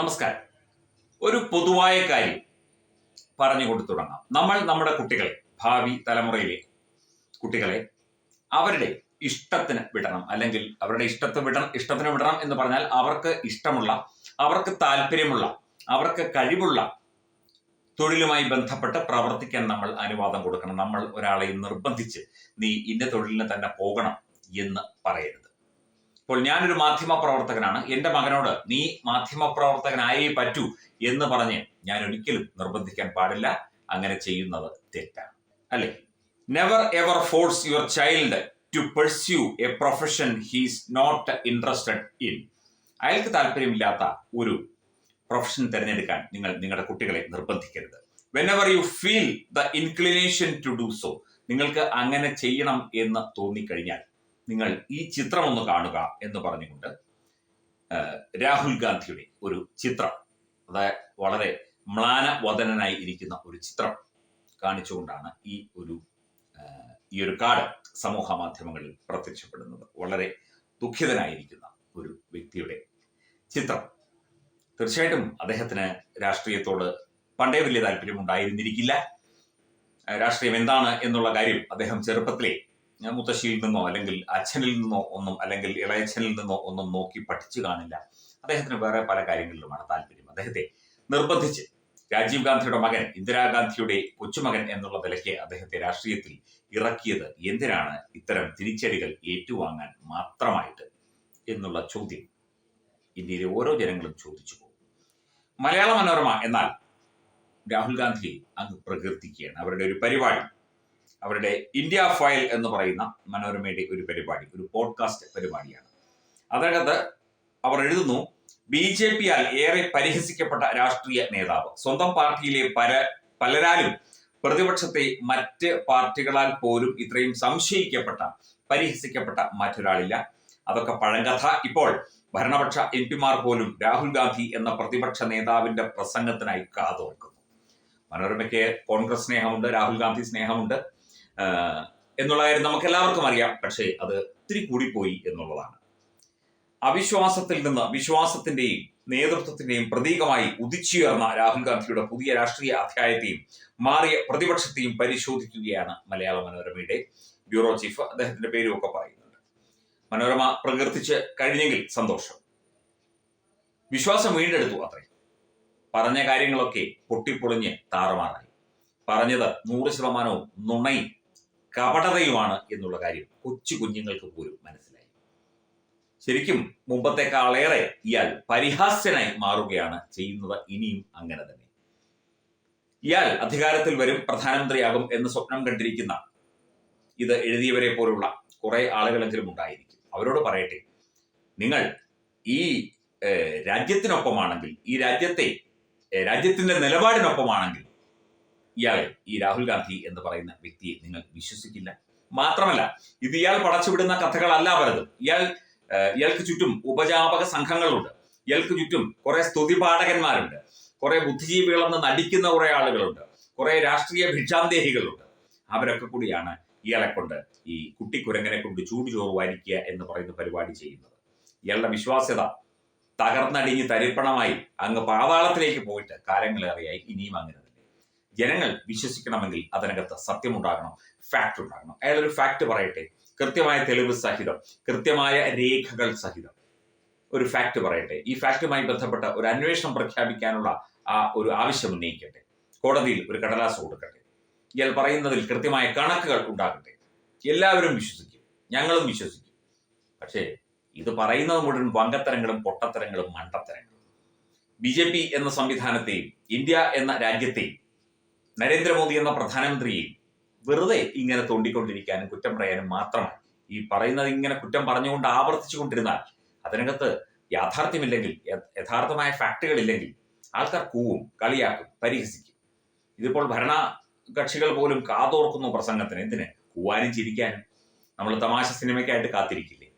നമസ്കാരം. ഒരു പൊതുവായ കാര്യം പറഞ്ഞു കൊടുത്തു തുടങ്ങാം. നമ്മൾ നമ്മുടെ കുട്ടികളെ ഭാവി തലമുറയിലെ കുട്ടികളെ അവരുടെ ഇഷ്ടത്തിന് വിടണം. അല്ലെങ്കിൽ അവരുടെ ഇഷ്ടത്തിന് വിടണം ഇഷ്ടത്തിന് വിടണം എന്ന് പറഞ്ഞാൽ അവർക്ക് ഇഷ്ടമുള്ള അവർക്ക് താല്പര്യമുള്ള അവർക്ക് കഴിവുള്ള തൊഴിലുമായി ബന്ധപ്പെട്ട് പ്രവർത്തിക്കാൻ നമ്മൾ അനുവാദം കൊടുക്കണം. നമ്മൾ ഒരാളെ നിർബന്ധിച്ച് നീ ഇന്ന തൊഴിലിന് തന്നെ പോകണം എന്ന് പറയരുത്. ഇപ്പോൾ ഞാനൊരു മാധ്യമ പ്രവർത്തകനാണ് എന്റെ മകനോട് നീ മാധ്യമ പ്രവർത്തകനായേ പറ്റൂ എന്ന് പറഞ്ഞ് ഞാൻ ഒരിക്കലും നിർബന്ധിക്കാൻ പാടില്ല. അങ്ങനെ ചെയ്യുന്നത് തെറ്റാണ്. അല്ലേ? Never ever force your child to pursue a profession he's not interested in അയാൾക്ക് താല്പര്യമില്ലാത്ത ഒരു പ്രൊഫഷൻ തിരഞ്ഞെടുക്കാൻ നിങ്ങൾ നിങ്ങളുടെ കുട്ടികളെ നിർബന്ധിക്കരുത്. Whenever you feel the inclination to do so നിങ്ങൾക്ക് അങ്ങനെ ചെയ്യണം എന്ന് തോന്നിക്കഴിഞ്ഞാൽ നിങ്ങൾ ഈ ചിത്രം ഒന്ന് കാണുക എന്ന് പറഞ്ഞുകൊണ്ട് രാഹുൽ ഗാന്ധിയുടെ ഒരു ചിത്രം അതായത് വളരെ മ്ലാനവദനായി ഇരിക്കുന്ന ഒരു ചിത്രം കാണിച്ചുകൊണ്ടാണ് ഈ ഒരു ഈ ഒരു കാർഡ് സമൂഹ മാധ്യമങ്ങളിൽ പ്രത്യക്ഷപ്പെടുന്നത്. വളരെ ദുഃഖിതനായിരിക്കുന്ന ഒരു വ്യക്തിയുടെ ചിത്രം. തീർച്ചയായിട്ടും അദ്ദേഹത്തിന് രാഷ്ട്രീയത്തോട് പണ്ടേ വലിയ താല്പര്യം ഉണ്ടായിരുന്നിരിക്കില്ല രാഷ്ട്രീയം എന്താണ് എന്നുള്ള കാര്യം അദ്ദേഹം ചെറുപ്പത്തിലേ ഞാൻ മുത്തശ്ശിയിൽ നിന്നോ അല്ലെങ്കിൽ അച്ഛനിൽ നിന്നോ ഒന്നും അല്ലെങ്കിൽ ഇളയച്ഛനിൽ നിന്നോ ഒന്നും നോക്കി പഠിച്ചു കാണില്ല. അദ്ദേഹത്തിന് വേറെ പല കാര്യങ്ങളിലുമാണ് താല്പര്യം. അദ്ദേഹത്തെ നിർബന്ധിച്ച് രാജീവ് ഗാന്ധിയുടെ മകൻ ഇന്ദിരാഗാന്ധിയുടെ കൊച്ചുമകൻ എന്നുള്ള നിലയ്ക്ക് അദ്ദേഹത്തെ രാഷ്ട്രീയത്തിൽ ഇറക്കിയത് എന്തിനാണ്? ഇത്തരം തിരിച്ചടികൾ ഏറ്റുവാങ്ങാൻ മാത്രമായിട്ട് എന്നുള്ള ചോദ്യം ഇന്ത്യയിലെ ഓരോ ജനങ്ങളും ചോദിച്ചു പോകും. മലയാള മനോരമ എന്നാൽ രാഹുൽ ഗാന്ധി അങ്ങ് പ്രകീർത്തിക്കുകയാണ്. അവരുടെ ഒരു പരിപാടി അവരുടെ ഇന്ത്യ ഫയൽ എന്ന് പറയുന്ന മനോരമയുടെ ഒരു പരിപാടി ഒരു പോഡ്കാസ്റ്റ് പരിപാടിയാണ്. അതിനകത്ത് അവർ എഴുതുന്നു ബി ജെ പിയാൽ ഏറെ പരിഹസിക്കപ്പെട്ട രാഷ്ട്രീയ നേതാവ്. സ്വന്തം പാർട്ടിയിലെ പര പലരാലും പ്രതിപക്ഷത്തെ മറ്റ് പാർട്ടികളാൽ പോലും ഇത്രയും സംശയിക്കപ്പെട്ട പരിഹസിക്കപ്പെട്ട മറ്റൊരാളില്ല. അതൊക്കെ പഴങ്കഥ. ഇപ്പോൾ ഭരണപക്ഷ എം പിമാർ പോലും രാഹുൽ ഗാന്ധി എന്ന പ്രതിപക്ഷ നേതാവിന്റെ പ്രസംഗത്തിനായി കാതോർക്കുന്നു. മനോരമയ്ക്ക് കോൺഗ്രസ് സ്നേഹമുണ്ട് രാഹുൽ ഗാന്ധി സ്നേഹമുണ്ട്. എന്നുള്ള കാര്യം നമുക്ക് എല്ലാവർക്കും അറിയാം. പക്ഷേ അത് ഒത്തിരി കൂടിപ്പോയി എന്നുള്ളതാണ്. അവിശ്വാസത്തിൽ നിന്ന് വിശ്വാസത്തിന്റെയും നേതൃത്വത്തിന്റെയും പ്രതീകമായി ഉദിച്ചുയർന്ന രാഹുൽ ഗാന്ധിയുടെ പുതിയ രാഷ്ട്രീയ അധ്യായത്തെയും മാറിയ പ്രതിപക്ഷത്തെയും പരിശോധിക്കുകയാണ് മലയാള മനോരമയുടെ ബ്യൂറോ ചീഫ് അദ്ദേഹത്തിന്റെ പേരും ഒക്കെ പറയുന്നുണ്ട്. മനോരമ പ്രകീർത്തിച്ച് കഴിഞ്ഞെങ്കിൽ സന്തോഷം. വിശ്വാസം വീണ്ടെടുത്തു അത്രേ. പറഞ്ഞ കാര്യങ്ങളൊക്കെ പൊട്ടിപ്പൊളിഞ്ഞ് താറുമാറായി. പറഞ്ഞത് നൂറ് ശതമാനവും നുണയും കപടതയുമാണ് എന്നുള്ള കാര്യം കൊച്ചു കുഞ്ഞുങ്ങൾക്ക് പോലും മനസ്സിലായി. ശരിക്കും മുമ്പത്തെക്കാളേറെ ഇയാൾ പരിഹാസ്യനായി മാറുകയാണ് ചെയ്യുന്നത് ഇനിയും അങ്ങനെ തന്നെ. ഇയാൾ അധികാരത്തിൽ വരും പ്രധാനമന്ത്രിയാകും എന്ന് സ്വപ്നം കണ്ടിരിക്കുന്ന ഇത് എഴുതിയവരെ പോലുള്ള കുറെ ആളുകളെങ്കിലും ഉണ്ടായിരിക്കും. അവരോട് പറയട്ടെ നിങ്ങൾ ഈ രാജ്യത്തിനൊപ്പമാണെങ്കിൽ ഈ രാജ്യത്തെ രാജ്യത്തിന്റെ നിലപാടിനൊപ്പമാണെങ്കിൽ ഇയാളെ ഈ രാഹുൽ ഗാന്ധി എന്ന് പറയുന്ന വ്യക്തിയെ നിങ്ങൾ വിശ്വസിക്കില്ല. മാത്രമല്ല ഇത് ഇയാൾ പടച്ചുവിടുന്ന കഥകളല്ല പലതും. ഇയാൾ ഇയാൾക്ക് ചുറ്റും ഉപജാപക സംഘങ്ങളുണ്ട്. ഇയാൾക്ക് ചുറ്റും കുറെ സ്തുതിപാഠകന്മാരുണ്ട്. കുറെ ബുദ്ധിജീവികളെന്ന് നടിക്കുന്ന കുറെ ആളുകളുണ്ട്. കുറെ രാഷ്ട്രീയ ഭിക്ഷാന്തേഹികളുണ്ട്. അവരൊക്കെ കൂടിയാണ് ഇയാളെ കൊണ്ട് ഈ കുട്ടിക്കുരങ്ങനെ കൊണ്ട് ചൂടുചോറ് വാരിക്കുക എന്ന് പറയുന്ന പരിപാടി ചെയ്യുന്നത്. ഇയാളുടെ വിശ്വാസ്യത തകർന്നടിഞ്ഞ് തരിപ്പണമായി അങ്ങ് പാതാളത്തിലേക്ക് പോയിട്ട് കാലങ്ങളേറെയായി ഇനിയും അങ്ങനെ ജനങ്ങൾ വിശ്വസിക്കണമെങ്കിൽ അതിനകത്ത് സത്യമുണ്ടാകണം ഫാക്ട് ഉണ്ടാകണം അയാൾ ഒരു ഫാക്ട് പറയട്ടെ. കൃത്യമായ തെളിവ് സഹിതം കൃത്യമായ രേഖകൾ സഹിതം. ഒരു ഫാക്ട് പറയട്ടെ. ഈ ഫാക്റ്റുമായി ബന്ധപ്പെട്ട ഒരു അന്വേഷണം പ്രഖ്യാപിക്കാനുള്ള ആ ഒരു ആവശ്യം ഉന്നയിക്കട്ടെ. കോടതിയിൽ ഒരു കടലാസ് കൊടുക്കട്ടെ. ഇയാൾ പറയുന്നതിൽ കൃത്യമായ കണക്കുകൾ ഉണ്ടാകട്ടെ. എല്ലാവരും വിശ്വസിക്കും. ഞങ്ങളും വിശ്വസിക്കും. പക്ഷേ ഇത് പറയുന്നത് മുഴുവൻ വങ്കത്തരങ്ങളും പൊട്ടത്തരങ്ങളും മണ്ടത്തരങ്ങളും. ബി ജെ പി എന്ന സംവിധാനത്തെയും ഇന്ത്യ എന്ന രാജ്യത്തെയും നരേന്ദ്രമോദി എന്ന പ്രധാനമന്ത്രിയെ വെറുതെ ഇങ്ങനെ തോണ്ടിക്കൊണ്ടിരിക്കാനും കുറ്റം പറയാനും മാത്രമാണ്. ഈ പറയുന്നത് ഇങ്ങനെ കുറ്റം പറഞ്ഞുകൊണ്ട് ആവർത്തിച്ചുകൊണ്ടിരുന്നാൽ അതിനകത്ത് യാഥാർത്ഥ്യമില്ലെങ്കിൽ യഥാർത്ഥമായ ഫാക്ടുകൾ ഇല്ലെങ്കിൽ ആൾക്കാർ കൂവും കളിയാക്കും പരിഹസിക്കും. ഇതിപ്പോൾ ഭരണ കക്ഷികൾ പോലും കാതോർക്കുന്നു പ്രസംഗത്തിന്. എന്തിന്? കൂവാനും ചിരിക്കാനും. നമ്മൾ തമാശ സിനിമയ്ക്കായിട്ട് കാത്തിരിക്കില്ലേ?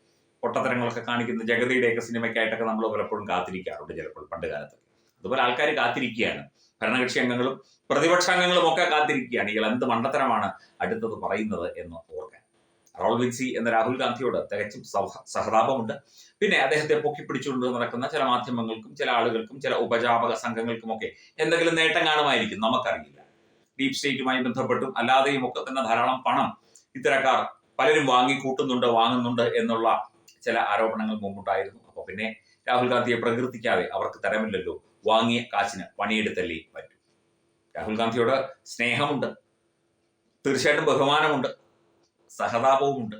പൊട്ടത്തരങ്ങളൊക്കെ കാണിക്കുന്ന ജഗതിയുടെയൊക്കെ സിനിമയ്ക്കായിട്ടൊക്കെ നമ്മൾ പലപ്പോഴും കാത്തിരിക്കാറുണ്ട് ചിലപ്പോൾ പണ്ട് കാലത്ത്. അതുപോലെ ആൾക്കാർ കാത്തിരിക്കുകയാണ്. ഭരണകക്ഷി അംഗങ്ങളും പ്രതിപക്ഷ അംഗങ്ങളും ഒക്കെ കാത്തിരിക്കുകയാണ്. ഇയാൾ എന്ത് മണ്ടത്തരമാണ് അടുത്തത് പറയുന്നത് എന്ന് ഓർക്കാൻ. റോൾ വിൻസി എന്ന രാഹുൽ ഗാന്ധിയോട് തികച്ചും സൗഹ- സഹതാപമുണ്ട്. പിന്നെ അദ്ദേഹത്തെ പൊക്കിപ്പിടിച്ചുകൊണ്ട് നടക്കുന്ന ചില മാധ്യമങ്ങൾക്കും ചില ആളുകൾക്കും ചില ഉപജാപക സംഘങ്ങൾക്കുമൊക്കെ എന്തെങ്കിലും നേട്ടം കാണുമായിരിക്കും. നമുക്കറിയില്ല. ഡീപ് സ്റ്റേറ്റുമായി ബന്ധപ്പെട്ടും അല്ലാതെയും ഒക്കെ തന്നെ ധാരാളം പണം ഇത്തരക്കാർ പലരും വാങ്ങിക്കൂട്ടുന്നുണ്ട് വാങ്ങുന്നുണ്ട് എന്നുള്ള ചില ആരോപണങ്ങൾ മുമ്പുണ്ടായിരുന്നു. അപ്പൊ പിന്നെ രാഹുൽ ഗാന്ധിയെ പ്രകീർത്തിക്കാതെ അവർക്ക് തരമില്ലല്ലോ വാങ്ങിയ കാശിന് പണിയെടുത്തല്ലേ പറ്റൂ. രാഹുൽ ഗാന്ധിയോട് സ്നേഹമുണ്ട്. തീർച്ചയായിട്ടും ബഹുമാനമുണ്ട്. സഹതാപവുമുണ്ട്.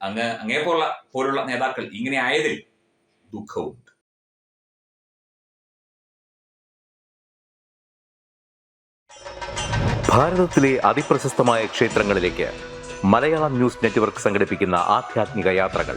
അങ്ങ് അങ്ങേ പോലുള്ള നേതാക്കൾ ഇങ്ങനെ ആയതിൽ ദുഃഖവും ഭാരതത്തിലെ അതിപ്രശസ്തമായ ക്ഷേത്രങ്ങളിലേക്ക് മലയാളം ന്യൂസ് നെറ്റ്വർക്ക് സംഘടിപ്പിക്കുന്ന ആധ്യാത്മിക യാത്രകൾ.